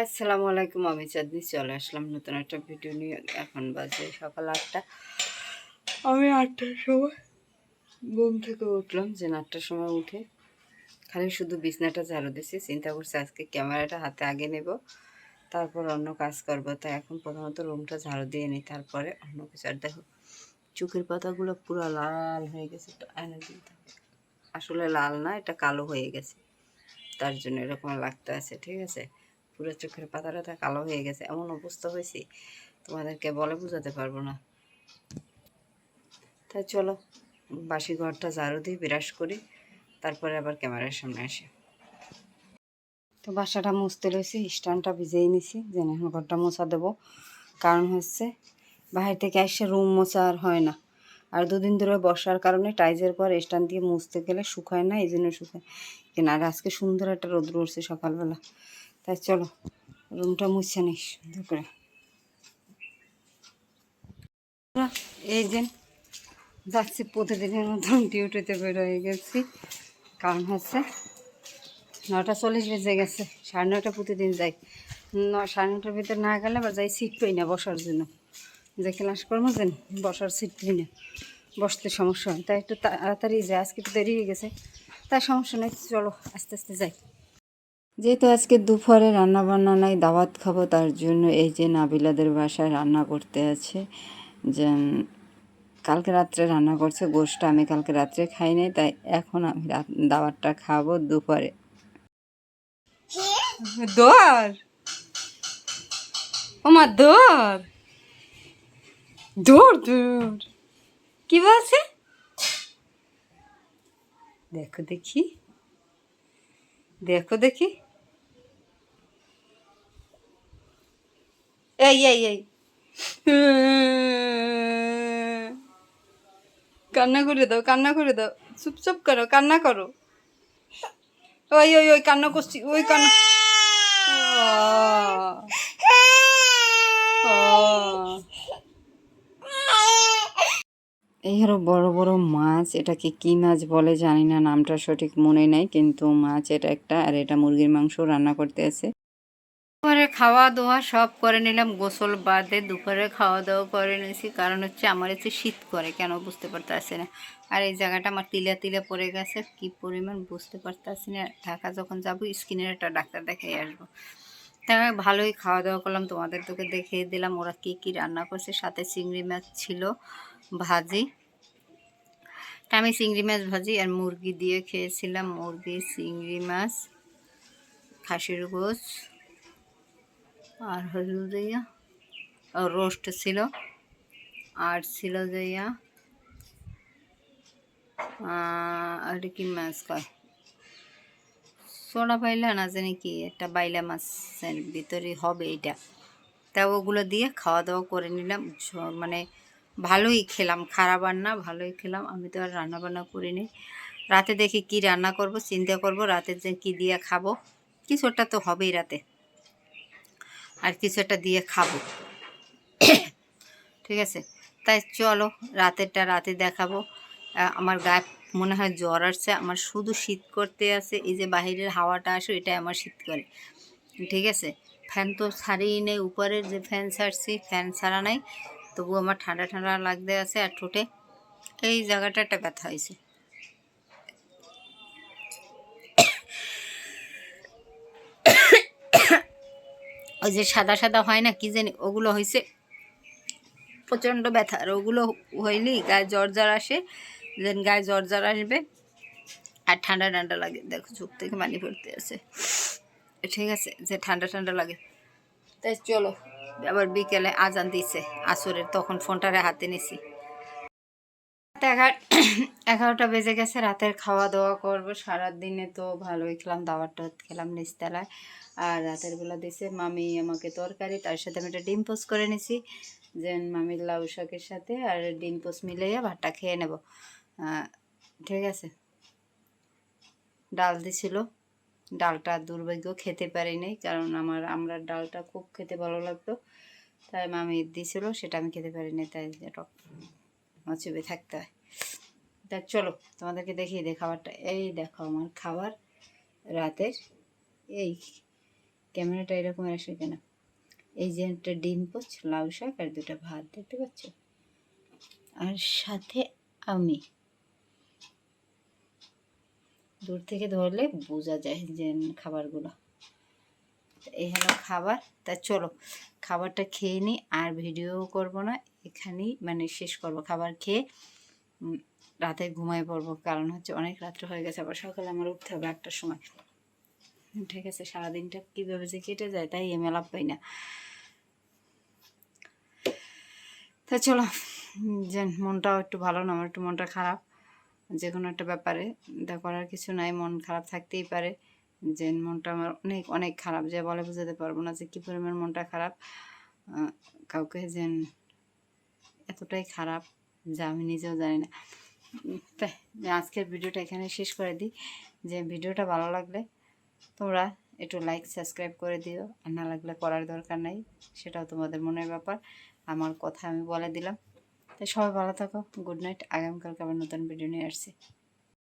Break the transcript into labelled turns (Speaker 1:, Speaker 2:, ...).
Speaker 1: আসসালামু আলাইকুম, আমি চাঁদনি চলে আসলাম নতুন একটা ভিডিও নিয়ে। এখন বাজে সকাল আটটা। আমি আটটার সময় ঘুম থেকে উঠলাম, যে আটটার সময় উঠে খালি শুধু বিছনাটা ঝাড়ু দিছি, চিন্তা করছি আজকে ক্যামেরাটা হাতে আগে নেব, তারপর অন্য কাজ করব। তাই এখন প্রথমত রুমটা ঝাড়ু দিয়ে নিই, তারপরে অন্য কিছু। আর দেখো, চোখের পাতাগুলো পুরো লাল হয়ে গেছে আসলে লাল না, এটা কালো হয়ে গেছে, তার জন্য এরকম লাগতে আছে, ঠিক আছে? পুরো চোখের পাতাটা কালো হয়ে গেছে, এমন অবস্থা হয়েছে, তোমাদেরকে বলে বোঝাতে পারব না। তাই চলো, বাসি ঘরটা ঝাড়ু দিয়ে বিরাস করি, তারপরে আবার ক্যামেরার সামনে আসি। তো বাসাটা মুছতে রয়েছি স্ট্যান্ডটা ভিজেই নিছি যে না এখন ঘরটা মোছা দেবো। কারণ হচ্ছে বাহির থেকে এসে রুম মোছা আর হয় না। আর দুদিন ধরে বর্ষার কারণে টাইজের পর স্ট্যান্ড দিয়ে মুছতে গেলে শুকায় না, এই জন্য শুকায়। কেন, আর আজকে সুন্দর একটা রোদ্র উঠছে সকালবেলা। তাই চলো, রুমটা মুছে নিস সুন্দর করে। এই যে যাচ্ছি প্রতিদিনের মতন ডিউটিতে বের হয়ে গেছি। কারণ হচ্ছে নটা চল্লিশ বেজে গেছে, সাড়ে নটা প্রতিদিন যাই। ন, সাড়ে নটার ভিতরে না গেলে আবার যাই সিট পাই না বসার জন্য। যে ক্লাস করব যেন বসার সিট পাই না, বসতে সমস্যা হয়। তাই একটু তাড়াতাড়ি যাই, আজকে একটু দেরি হয়ে গেছে। তাই সমস্যা নেই, চলো আস্তে আস্তে যাই। যেহেতু আজকে দুপুরে রান্না বান্না নাই, দাওয়াত খাব, তার জন্য এই যে নাবিলাদের বাসায় রান্না করতে আছে। যে কালকে রাত্রে রান্না করছে গোষ্ঠটা আমি কালকে রাত্রে খাই নাই, তাই এখন আমি দাওয়াতটা খাব দুপুরে। দোয়ার ওমা, দোর? দৌড় দৌড় কি বলছে? দেখো দেখি। দেখো দেখি। এই এই এই। কান্না করে দাও, কান্না করে দাও। চুপচাপ করো, কান্না করো। ওই ওই ওই, কান্না করছি, ওই কান্না। এই হলো বড় বড় মাছ। এটাকে কি মাছ বলে জানি না, নামটা সঠিক মনে নাই, কিন্তু মাছ এটা একটা, আর এটা মুরগির মাংস রান্না করতে আছে। দুপুরে খাওয়া দাওয়া সব করে নিলাম। গোসল বাদে দুপুরে খাওয়া দাওয়া করে নিয়েছি। কারণ হচ্ছে আমার হচ্ছে শীত করে, কেন বুঝতে পারতেছি না। আর এই জায়গাটা আমার তিলা তিলা পড়ে গেছে, কি পরিমাণ বুঝতে পারতেছি না। ঢাকা যখন যাব, স্কিনের একটা ডাক্তার দেখাই আসব। তাই আমি ভালোই খাওয়া দাওয়া করলাম তোমাদের তোকে দেখিয়ে দিলাম ওরা কী কী রান্না করছে। সাথে চিংড়ি মাছ ছিল, ভাজি। তা আমি চিংড়ি মাছ ভাজি আর মুরগি দিয়ে খেয়েছিলাম। মুরগি, চিংড়ি মাছ, খাসির গোছ আর হলো যাইয়া রোস্ট ছিল। আর ছিল যাইয়া আর কি মাছ কয়? সোনা পাইলা না জানি কি, একটা বাইলা মাছের ভিতরে হবে এটা তা ওগুলো দিয়ে খাওয়া দাওয়া করে নিলাম। মানে ভালোই খেলাম, খারাপ আর না, ভালোই খেলাম। আমি তো আর রান্না বান্না করিনি। রাতে দেখি কি রান্না করব, চিন্তা করব রাতে যে কী দিয়ে খাব। কিছু একটা তো হবেই রাতে। আর কিছু একটা দিয়ে খাব। ঠিক আছে? তাই চলো, রাতেরটা রাতে দেখাবো। আমার গায়ে মনে হয় জ্বর আসছে, আমার শুধু শীত করতে আছে, এই যে বাহিরের হাওয়াটা আসে এটাই আমার শীত করে। ঠিক আছে? ফ্যান তো ছাড়িই নেই, উপরের যে ফ্যান ছাড়ছি, ফ্যান ছাড়া নাই তবু আমার ঠান্ডা ঠান্ডা লাগতে আছে আর ঠোঁটে। এই জায়গাটা একটা ব্যথা হয়েছে। ওই যে সাদা সাদা হয় না, কি জানি, ওগুলো হয়েছে প্রচণ্ড ব্যথা, আর ওগুলো হইলেই গায়ে জ্বর জ্বর আসে দেন গায়ে জ্বর জ্বর আসবে। আর ঠান্ডা ঠান্ডা লাগে, দেখো চোখ থেকে পানি পড়তে আছে। ঠিক আছে, যে ঠান্ডা ঠান্ডা লাগে। তাই চলো, আবার বিকেলে আজান দিছে, আসরের, তখন ফোনটারে হাতে নিছি। এগারোটা বেজে গেছে, রাতের খাওয়া দাওয়া করব। সারাদিনে তো ভালোই খেলাম, দাবার টাত খেলাম নিচতলায় আর রাতের বেলা দিছে মামি আমাকে তরকারি, তার সাথে আমি একটা ডিম পোস্ট করে নিছি। যে মামির লাউ শাকের সাথে আর ডিম পোস্ট মিলাইয়া ভাতটা খেয়ে নেব। ঠিক আছে। ডাল দিছিল। ডালটা দুর্ভাগ্য খেতে পারি নাই, কারণ আমার আমরা ডালটা খুব খেতে ভালো লাগতো। তাই মামি দিছিল, সেটা আমি খেতে পারি নাই, তাই চুপে থাকতে হয়। তা চলো তোমাদেরকে দেখিয়ে দে খাবারটা। এই দেখো আমার খাবার রাতের। এই ক্যামেরাটা এরকম আসে কেন? এই যে একটা ডিম পোচ, লাউ শাক আর দুটো ভাত, দেখতে পাচ্ছ? আর সাথে আমি। দূর থেকে ধরলে বোঝা যায় যে খাবারগুলো। এই হলো খাবার। তা চলো, খাবারটা খেয়ে নিই, আর ভিডিও করব না। এখানেই মানে শেষ করব খাবার খেয়ে। রাতে ঘুমাই পড়ব, কারণ হচ্ছে অনেক রাত্র হয়ে গেছে, আবার সকালে আমার উঠতে হবে একটার সময়। ঠিক আছে, সারাদিনটা কীভাবে যে কেটে যায় তাই এম এলাপ পাই না। তা চলো যে মনটাও একটু ভালো না, আমার একটু মনটা খারাপ। যে কোনো একটা ব্যাপারে তা করার কিছু নাই, মন খারাপ থাকতেই পারে। যে মনটা আমার অনেক অনেক খারাপ, যে বলে বোঝাতে পারব না যে কী পরিমাণ মনটা খারাপ। কাউকে যে এতটাই খারাপ যা আমি নিজেও জানি না। আজকের ভিডিওটা এখানে শেষ করে দিই। যে ভিডিওটা ভালো লাগলে তোমরা একটু লাইক সাবস্ক্রাইব করে দিও। আর না লাগলে করার দরকার নাই, সেটাও তোমাদের মনের ব্যাপার। আমার কথা আমি বলে দিলাম। তাই সবাই ভালো থাকো গুড নাইট আগামীকালকে আবার নতুন ভিডিও নিয়ে আসছি।